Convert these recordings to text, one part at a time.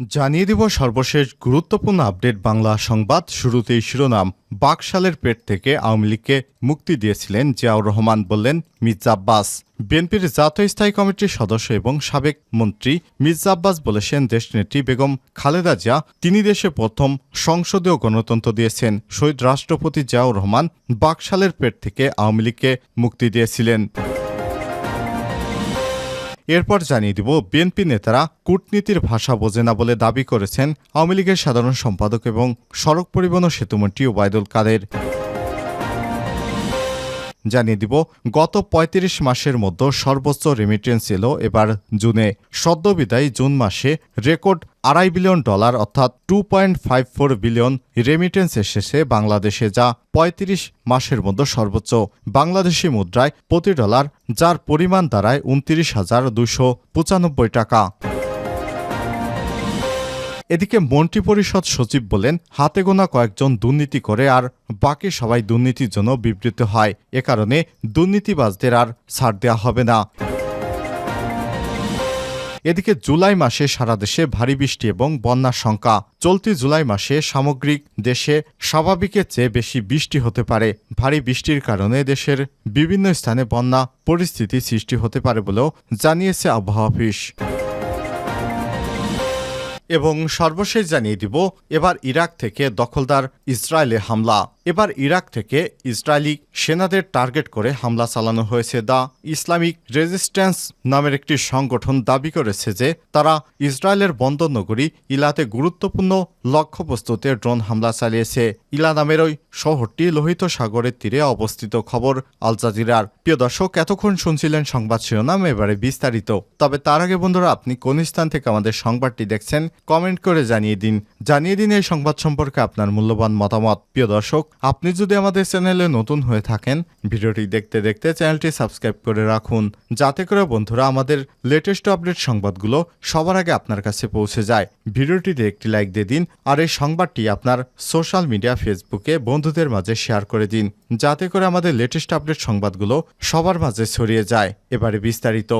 জানিয়ে দিব সর্বশেষ গুরুত্বপূর্ণ আপডেট বাংলা সংবাদ শুরুতেই শিরোনাম। বাকশালের পেট থেকে আওয়ামী লীগকে মুক্তি দিয়েছিলেন জিয়াউর রহমান বললেন মির্জা আব্বাস। বিএনপির জাতীয় স্থায়ী কমিটির সদস্য এবং সাবেক মন্ত্রী মির্জা আব্বাস বলেছেন, দেশনেত্রী বেগম খালেদা জিয়া তিনি দেশে প্রথম সংসদীয় গণতন্ত্র দিয়েছেন। শহীদ রাষ্ট্রপতি জিয়াউর রহমান বাকশালের পেট থেকে আওয়ামী লীগকে মুক্তি দিয়েছিলেন। এরপর জানিয়ে দিব বিএনপি নেতারা কূটনীতির ভাষা বোঝে না বলে দাবি করেছেন আওয়ামী লীগের সাধারণ সম্পাদক এবং সড়ক পরিবহন ও সেতুমন্ত্রী ওবায়দুল কাদের। জানিয়ে দিব, গত ৩৫ মাসের মধ্যে সর্বোচ্চ রেমিটেন্স এলো এবার জুনে। সদ্যবিদায়ী জুন মাসে রেকর্ড আড়াই বিলিয়ন ডলার অর্থাৎ two point five four billion remittance এসেছে বাংলাদেশে, যা ৩৫ মাসের মধ্যে সর্বোচ্চ। বাংলাদেশি মুদ্রায় প্রতি ডলার যার পরিমাণ দাঁড়ায় উনত্রিশ হাজার দুশো পঁচানব্বই টাকা। এদিকে মন্ত্রিপরিষদ সচিব বলেন, হাতে গোনা কয়েকজন দুর্নীতি করে আর বাকি সবাই দুর্নীতির জন্য বিবৃত হয়। এ কারণে দুর্নীতিবাজদের আর ছাড় দেওয়া হবে না। এদিকে জুলাই মাসে সারা দেশে ভারী বৃষ্টি এবং বন্যার সংখ্যা। চলতি জুলাই মাসে সামগ্রিক দেশে স্বাভাবিকের চেয়ে বেশি বৃষ্টি হতে পারে। ভারী বৃষ্টির কারণে দেশের বিভিন্ন স্থানে বন্যা পরিস্থিতি সৃষ্টি হতে পারে বলেও জানিয়েছে আবহাওয়া অফিস। এবং সর্বশেষ জানিয়ে দিব এবার ইরাক থেকে দখলদার ইসরায়েলে হামলা। এবার ইরাক থেকে ইসরায়েলি সেনাদের টার্গেট করে হামলা চালানো হয়েছে। দ্য ইসলামিক রেজিস্ট্যান্স নামের একটি সংগঠন দাবি করেছে যে তারা ইসরায়েলের বন্দর নগরী ইলাতে গুরুত্বপূর্ণ লক্ষ্যবস্তুতে ড্রোন হামলা চালিয়েছে। ইলা নামের ওই শহরটি লোহিত সাগরের তীরে অবস্থিত খবর আল জাজিরার। প্রিয় দর্শক, এতক্ষণ শুনছিলেন সংবাদ শিরোনাম, এবারে বিস্তারিত। তবে তার আগে বন্ধুরা, আপনি কোন স্থান থেকে আমাদের সংবাদটি দেখছেন, কমেন্ট করে জানিয়ে দিন। জানিয়ে দিন এই সংবাদ সম্পর্কে আপনার মূল্যবান মতামত। প্রিয় দর্শক আপনি যদি আমাদের চ্যানেলে নতুন হয়ে থাকেন, ভিডিওটি দেখতে দেখতে চ্যানেলটি সাবস্ক্রাইব করে রাখুন, যাতে করে বন্ধুরা আমাদের লেটেস্ট আপডেট সংবাদগুলো সবার আগে আপনার কাছে পৌঁছে যায়। ভিডিওটিতে একটি লাইক দিয়ে দিন আর এই সংবাদটি আপনার সোশ্যাল মিডিয়া ফেসবুকে বন্ধুদের মাঝে শেয়ার করে দিন, যাতে করে আমাদের লেটেস্ট আপডেট সংবাদগুলো সবার মাঝে ছড়িয়ে যায়। এবারে বিস্তারিত।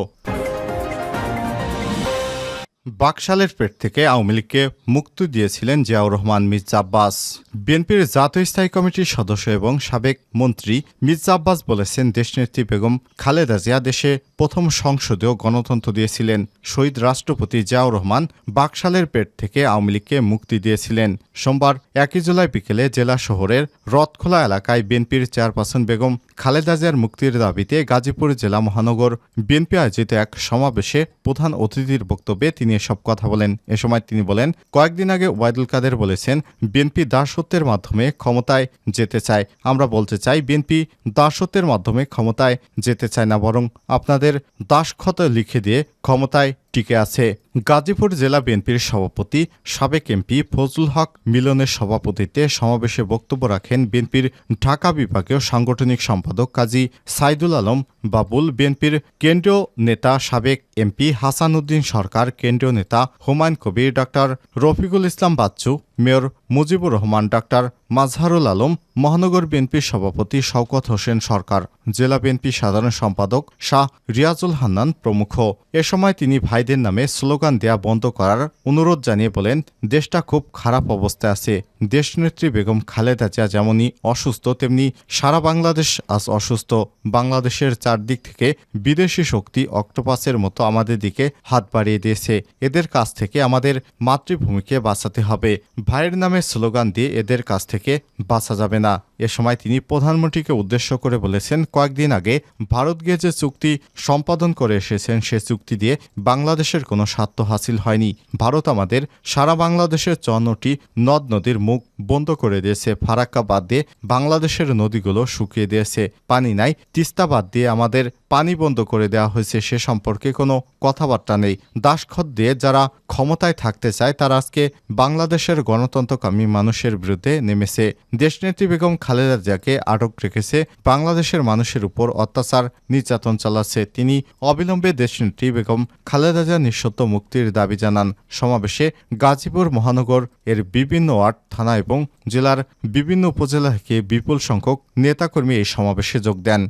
বাকশালের পেট থেকে আওয়ামী লীগকে মুক্তি দিয়েছিলেন জিয়াউর রহমান মির্জা আব্বাস। বিএনপির জাতীয় স্থায়ী কমিটির সদস্য এবং সাবেক মন্ত্রী মির্জা আব্বাস বলেছেন, দেশনেত্রী বেগম খালেদা জিয়া দেশে প্রথম সংসদীয় গণতন্ত্র দিয়েছিলেন। শহীদ রাষ্ট্রপতি জিয়াউর রহমান বাকশালের পেট থেকে আওয়ামী লীগকে মুক্তি দিয়েছিলেন। সোমবার একই জুলাই বিকেলে জেলা শহরের রথখোলা এলাকায় বিএনপির চেয়ারপারসন বেগম খালেদা জিয়ার মুক্তির দাবিতে গাজীপুর জেলা মহানগর বিএনপি আয়োজিত এক সমাবেশে প্রধান অতিথির বক্তব্যে তিনি এসব কথা বলেন। এ সময় তিনি বলেন, কয়েকদিন আগে ওয়াইদুল কাদের বলেছেন, বিএনপি দাসত্বের মাধ্যমে ক্ষমতায় যেতে চায়। আমরা বলতে চাই, বিএনপি দাসত্বের মাধ্যমে ক্ষমতায় যেতে চায় না, বরং আপনাদের দাসক্ষত লিখে দিয়ে ক্ষমতায় টিকে আছে। গাজীপুর জেলা বিএনপির সভাপতি, সাবেক এমপি ফজলুল হক মিলনের সভাপতিত্বে সমাবেশে বক্তব্য রাখেন বিএনপির ঢাকা বিভাগীয় সাংগঠনিক সম্পাদক কাজী সাইদুল আলম, বাবুল বিএনপির কেন্দ্রীয় নেতা সাবেক এমপি হাসান উদ্দিন সরকার, কেন্দ্রীয় নেতা Humayun Kabir, doctor Rafiqul Islam Bachchu, mayor Mujibur Rahman, doctor Mazharul Alam, মহানগর বিএনপির সভাপতি শওকত হোসেন সরকার, জেলা বিএনপি সাধারণ সম্পাদক শাহ রিয়াজুল হান্নান প্রমুখ। এ সময় তিনি ভাইদের নামে স্লোগান দেয়া বন্ধ করার অনুরোধ জানিয়ে বলেন, দেশটা খুব খারাপ অবস্থায় আছে। দেশনেত্রী বেগম খালেদা জিয়া যেমনই অসুস্থ, তেমনি সারা বাংলাদেশ আজ অসুস্থ। বাংলাদেশের চারদিক থেকে বিদেশি শক্তি অক্টোপাসের মতো আমাদের দিকে হাত বাড়িয়ে দিয়েছে। এদের কাছ থেকে আমাদের মাতৃভূমিকে বাঁচাতে হবে। ভাইয়ের নামে স্লোগান দিয়ে এদের কাছ থেকে বাঁচা যাবে না। এ সময় তিনি প্রধানমন্ত্রীকে উদ্দেশ্য করে বলেছেন, কয়েকদিন আগে ভারত গিয়ে যে চুক্তি সম্পাদন করে এসেছেন। সে চুক্তি দিয়ে বাংলাদেশের কোনো স্বার্থ হাসিল হয়নি। ভারত আমাদের সারা বাংলাদেশের চন্নটি নদ নদীর মুখ বন্ধ করে দিয়েছে। ফারাক্কা বাদ দিয়ে বাংলাদেশের নদীগুলো শুকিয়ে দিয়েছে। পানি নাই, তিস্তা বাদ দিয়ে আমাদের পানি বন্ধ করে দেওয়া হয়েছে সে সম্পর্কে কোনো কথাবার্তা নেই। দাসখত দিয়ে যারা ক্ষমতায় থাকতে চায়, তারা আজকে বাংলাদেশের গণতন্ত্রকামী মানুষের বিরুদ্ধে নেমেছে। দেশনেত্রী বেগম খালেদা জিয়াকে আটক রেখেছে বাংলাদেশের মানুষের উপর অত্যাচার, নির্যাতন চালাচ্ছে। তিনি অবিলম্বে দেশনেত্রী বেগম খালেদা জিয়া নিঃসত্ব মুক্তির দাবি জানান। সমাবেশে গাজীপুর মহানগর এর বিভিন্ন ওয়ার্ড, থানা এবং জেলার বিভিন্ন উপজেলা থেকে বিপুল সংখ্যক নেতাকর্মী এই সমাবেশে যোগ দেন।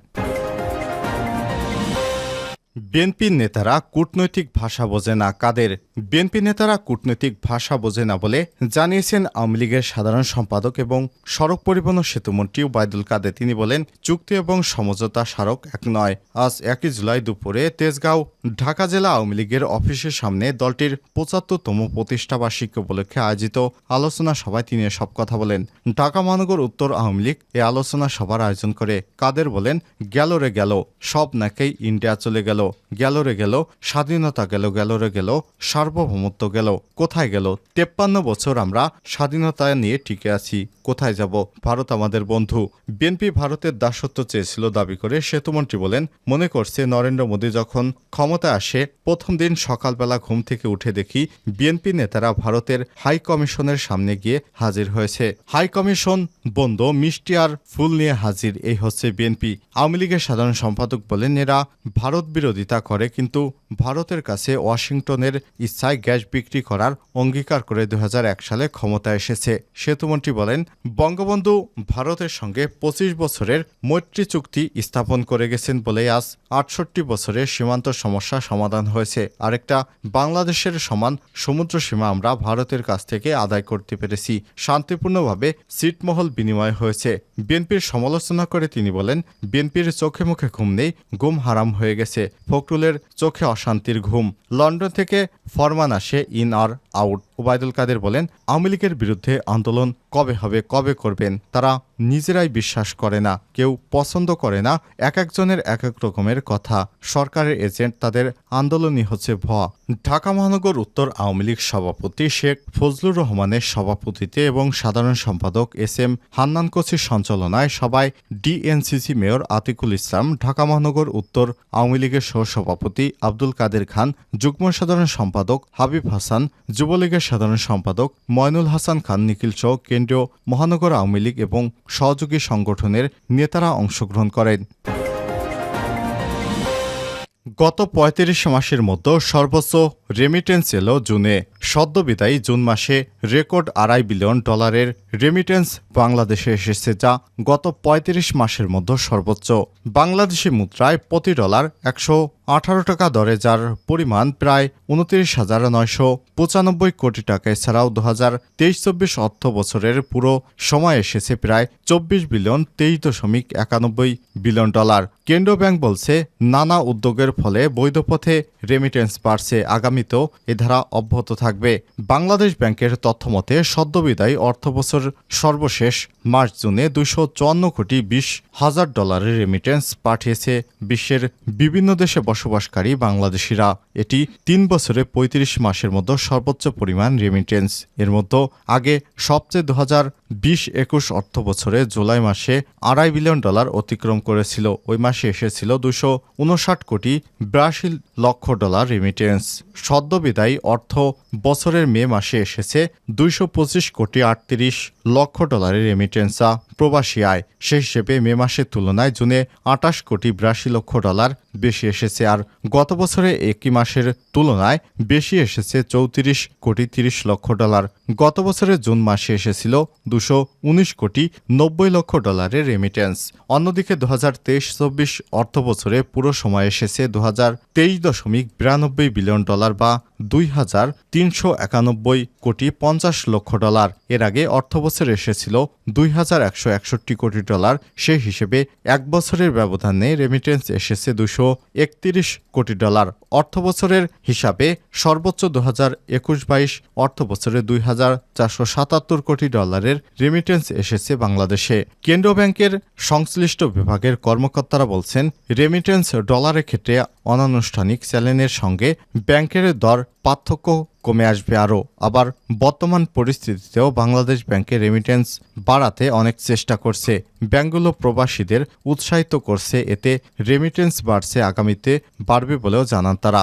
বিএনপির নেতারা কূটনৈতিক ভাষা বোঝে না। কাদের? বিএনপি নেতারা কূটনৈতিক ভাষা বোঝে না বলে জানিয়েছেন আওয়ামী লীগের সাধারণ সম্পাদক এবং সড়ক পরিবহন ও সেতুমন্ত্রী ওবায়দুল কাদের। তিনি বলেন, চুক্তি এবং সমঝোতা স্মারক এক নয়। আজ একই জুলাই দুপুরে তেজগাঁও, ঢাকা জেলা আওয়ামী লীগের অফিসের সামনে দলটির পঁচাত্তরতম প্রতিষ্ঠাবার্ষিকী উপলক্ষে আয়োজিত আলোচনা সভায় তিনি সব কথা বলেন। ঢাকা মহানগর উত্তর আওয়ামী লীগ এ আলোচনা সভার আয়োজন করে। কাদের বলেন, গেল রে গেল, সব নাকেই ইন্ডিয়া চলে গেল। গেল গেল রে গেল, স্বাধীনতা গেল গেল রে গেল, সার্বভৌমত্ব গেল, কোথায় গেল? তেপ্পান্ন বছর আমরা স্বাধীনতা নিয়ে টিকে আছি, কোথায় যাব? ভারত আমাদের বন্ধু। বিএনপি ভারতের দাসত্ব চেয়েছিল দাবি করে সেতুমন্ত্রী বলেন, মনে করছে নরেন্দ্র মোদী যখন ক্ষমতায় আসে, প্রথম দিন সকালবেলা ঘুম থেকে উঠে দেখি বিএনপি নেতারা ভারতের হাই কমিশনের সামনে গিয়ে হাজির হয়েছে। হাই কমিশন বন্ধ, মিষ্টি আর ফুল নিয়ে হাজির, এই হচ্ছে বিএনপি। আওয়ামী লীগের সাধারণ সম্পাদক বলেন, এরা ভারত বিরোধিতা করে, কিন্তু ভারতের কাছে ওয়াশিংটনের ইচ্ছায় গ্যাস বিক্রি করার অঙ্গীকার করে দুহাজার এক সালে ক্ষমতায় এসেছে। সেতুমন্ত্রী বলেন, বঙ্গবন্ধু ভারতের সঙ্গে পঁচিশ বছরের মৈত্রী চুক্তি স্থাপন করে গেছেন বলে আজ আটষট্টি বছরের সীমান্ত সমস্যা সমাধান হয়েছে। আরেকটা, বাংলাদেশের সমান সমুদ্র সীমা আমরা ভারতের কাছ থেকে আদায় করতে পেরেছি। শান্তিপূর্ণভাবে সিটমহল বিনিময় হয়েছে। বিএনপির সমালোচনা করে তিনি বলেন, বিএনপির চোখে মুখে ঘুম নেই, ঘুম হারাম হয়ে গেছে। ফখরুলের চোখে অশান্তির ঘুম। লন্ডন থেকে ফরমান আসে ইন আর আউট। ওবায়দুল কাদের বলেন, আওয়ামী লীগের বিরুদ্ধে আন্দোলন কবে হবে, কবে করবেন? তারা নিজেরাই বিশ্বাস করে না, কেউ পছন্দ করে না, এক একজনের এক এক রকমের কথা। সরকারের এজেন্ট তাদের আন্দোলনই হচ্ছে ভয়। ঢাকা মহানগর উত্তর আওয়ামী লীগ সভাপতি শেখ ফজলুর রহমানের সভাপতিতে এবং সাধারণ সম্পাদক এস এম হান্নান কোচির সঞ্চালনায় সবাই D N C C mayor Atiqul Islam Dhaka মহানগর উত্তর আওয়ামী লীগের সহসভাপতি আব্দুল কাদের খান, যুগ্ম সাধারণ সম্পাদক হাবিব হাসান, যুবলীগের সাধারণ সম্পাদক ময়নুল হাসান খান, নিখিল সহ কেন্দ্রীয় মহানগর আওয়ামী লীগ এবং সহযোগী সংগঠনের নেতারা অংশগ্রহণ করেন। গত পঁয়ত্রিশ মাসের মধ্যে সর্বোচ্চ রেমিটেন্স এলো জুনে। সদ্যবিদায়ী জুন মাসে রেকর্ড আড়াই বিলিয়ন ডলারের রেমিটেন্স বাংলাদেশে এসেছে যা গত পঁয়ত্রিশ মাসের মধ্যে সর্বোচ্চ। বাংলাদেশি মুদ্রায় প্রতি ডলার একশো আঠারো টাকা দরে, যার পরিমাণ প্রায় উনত্রিশ হাজার নয়শো পঁচানব্বই কোটি টাকা। এছাড়াও দু হাজার তেইশ চব্বিশ অর্থ বছরের পুরো সময় এসেছে প্রায় চব্বিশ বিলিয়ন তেইশ দশমিক একানব্বই বিলিয়ন ডলার। কেন্দ্রীয় ব্যাংক বলছে, নানা উদ্যোগের ফলে বৈধ পথে রেমিটেন্স বাড়ছে। আগামীতেও এ ধারা অব্যাহত থাকবে। বাংলাদেশ ব্যাংকের তথ্যমতে, সদ্যবিদায়ী অর্থবছর সর্বশেষ মার্চ জুনে দুশো চুয়ান্ন কোটি বিশ হাজার ডলারের রেমিটেন্স পাঠিয়েছে বিশ্বের বিভিন্ন দেশে বসবাসকারী বাংলাদেশিরা। এটি তিন বছরে ৩৫ মাসের মধ্যে সর্বোচ্চ পরিমাণ রেমিটেন্স এর মধ্যে আগে সবচেয়ে দু হাজার বিশ একুশ অর্থ বছরে জুলাই মাসে আড়াই বিলিয়ন ডলার অতিক্রম করেছিল। ওই মাসে এসেছিল দুশো উনষাট কোটি বিরাশি লক্ষ ডলার রেমিটেন্স সদ্যবিদায়ী অর্থ বছরের মে মাসে এসেছে দুইশো পঁচিশ কোটি আটত্রিশ লক্ষ ডলারের রেমিটেন্সা প্রবাসী আয় সেই হিসেবে মে মাসের তুলনায় জুনে আটাশ কোটি বিরাশি লক্ষ ডলার বেশি এসেছে। আর গত বছরে একই মাসের তুলনায় বেশি এসেছে চৌত্রিশ কোটি তিরিশ লক্ষ ডলার। গত বছরের জুন মাসে এসেছিল দুশো উনিশ কোটি নব্বই লক্ষ ডলারের রেমিটেন্স অন্যদিকে দু হাজার তেইশ চব্বিশ অর্থ বছরে পুরো সময় এসেছে দু হাজার তেইশ দশমিক বিরানব্বই বিলিয়ন ডলার বা দুই হাজার তিনশো একানব্বই কোটি পঞ্চাশ লক্ষ ডলার। এর আগে অর্থবছর এসেছিল দুই হাজার একশো একষট্টি কোটি ডলার। সেই হিসেবে এক বছরের ব্যবধানে রেমিটেন্স এসেছে দুশো একত্রিশ কোটি ডলার। অর্থবছরের হিসাবে সর্বোচ্চ দু হাজার একুশ বাইশ অর্থবছরে দুই হাজার চারশো সাতাত্তর কোটি ডলারের রেমিটেন্স এসেছে বাংলাদেশে। কেন্দ্রীয় ব্যাংকের সংশ্লিষ্ট বিভাগের কর্মকর্তারা বলছেন রেমিটেন্স ডলারের ক্ষেত্রে অনানুষ্ঠানিক চ্যালেঞ্জের সঙ্গে ব্যাংকের দর পার্থক্য কমে আসবে আরও। আবার বর্তমান পরিস্থিতিতেও বাংলাদেশ ব্যাংকে রেমিটেন্স বাড়াতে অনেক চেষ্টা করছে। ব্যাংকগুলো প্রবাসীদের উৎসাহিত করছে, এতে রেমিটেন্স বাড়ছে, আগামীতে বাড়বে বলেও জানান তারা।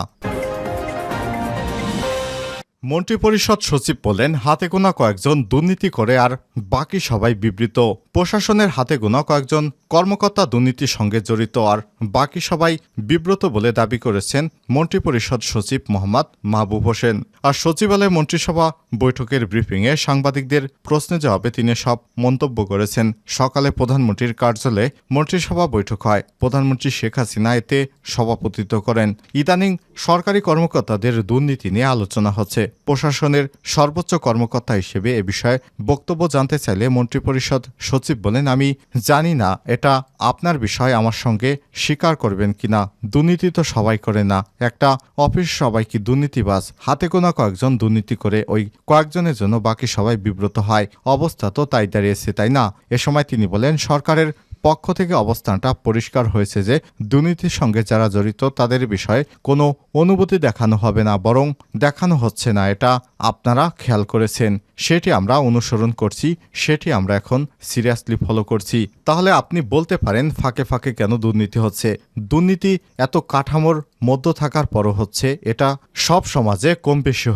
মন্ত্রিপরিষদ সচিব বলেন, হাতে গোনা কয়েকজন দুর্নীতি করে আর বাকি সবাই বিবৃত। প্রশাসনের হাতে গোনা কয়েকজন কর্মকর্তা দুর্নীতির সঙ্গে জড়িত আর বাকি সবাই বিব্রত বলে দাবি করেছেন মন্ত্রিপরিষদ সচিব মোহাম্মদ মাহবুব হোসেন। আর সচিবালয় মন্ত্রিসভা বৈঠকের ব্রিফিংয়ে সাংবাদিকদের প্রশ্নে জবাবে তিনি সব মন্তব্য করেছেন। সকালে প্রধানমন্ত্রীর কার্যালয়ে মন্ত্রিসভা বৈঠক হয়। প্রধানমন্ত্রী শেখ হাসিনা এতে সভাপতিত্ব করেন। ইদানিং সরকারি কর্মকর্তাদের দুর্নীতি নিয়ে আলোচনা হচ্ছে। প্রশাসনের সর্বোচ্চ কর্মকর্তা হিসেবে এ বিষয়ে বক্তব্য জানতে চাইলে মন্ত্রিপরিষদ সচিব বলেন, আমি জানি না, এটা আপনার বিষয়, আমার সঙ্গে স্বীকার করবেন কিনা, দুর্নীতি তো সবাই করে না। একটা অফিস সবাই কি দুর্নীতিবাজ, হাতে গোনা কয়েকজন দুর্নীতি করে ওই কয়েকজনের জন্য বাকি সবাই বিব্রত হয়। অবস্থা তো তাই দাঁড়িয়েছে, তাই না? এ সময় তিনি বলেন, সরকারের পক্ষ থেকে অবস্থানটা পরিষ্কার হয়েছে যে দুর্নীতির সঙ্গে যারা জড়িত, তাদের বিষয়ে কোনো অনুভূতি দেখানো হবে না, বরং দেখানো হচ্ছে না। এটা আপনারা খেয়াল করেছেন। সেটি আমরা অনুসরণ করছি, সেটি আমরা এখন সিরিয়াসলি ফলো করছি। তাহলে আপনি বলতে পারেন, ফাঁকে ফাঁকে কেন দুর্নীতি হচ্ছে? দুর্নীতি এত কাঠামোর মধ্য থাকার পরও হচ্ছে, এটা সব সমাজে কম বেশি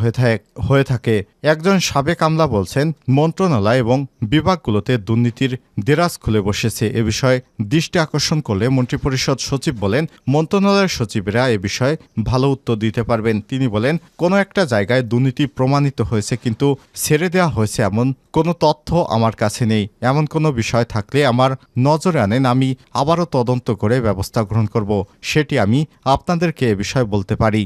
হয়ে থাকে একজন সাবেক আমলা বলছেন, মন্ত্রণালয় এবং বিভাগগুলোতে দুর্নীতির দেরাজ খুলে বসেছে। এ বিষয়ে দৃষ্টি আকর্ষণ করলে মন্ত্রিপরিষদ সচিব বলেন, মন্ত্রণালয়ের সচিবরা এ বিষয়ে ভালো উত্তর দিতে পারবেন। তিনি বলেন, কোনো একটা জায়গায় দুর্নীতি প্রমাণিত হয়েছে, কিন্তু ছেড়ে দেওয়া হয়েছে এমন কোনো তথ্য আমার কাছে নেই। এমন কোনো বিষয় থাকলে আমার নজরে আনেন আমি আবারও তদন্ত করে ব্যবস্থা গ্রহণ করব। সেটি আমি আপনাদেরকে এ বিষয়ে বলতে পারি।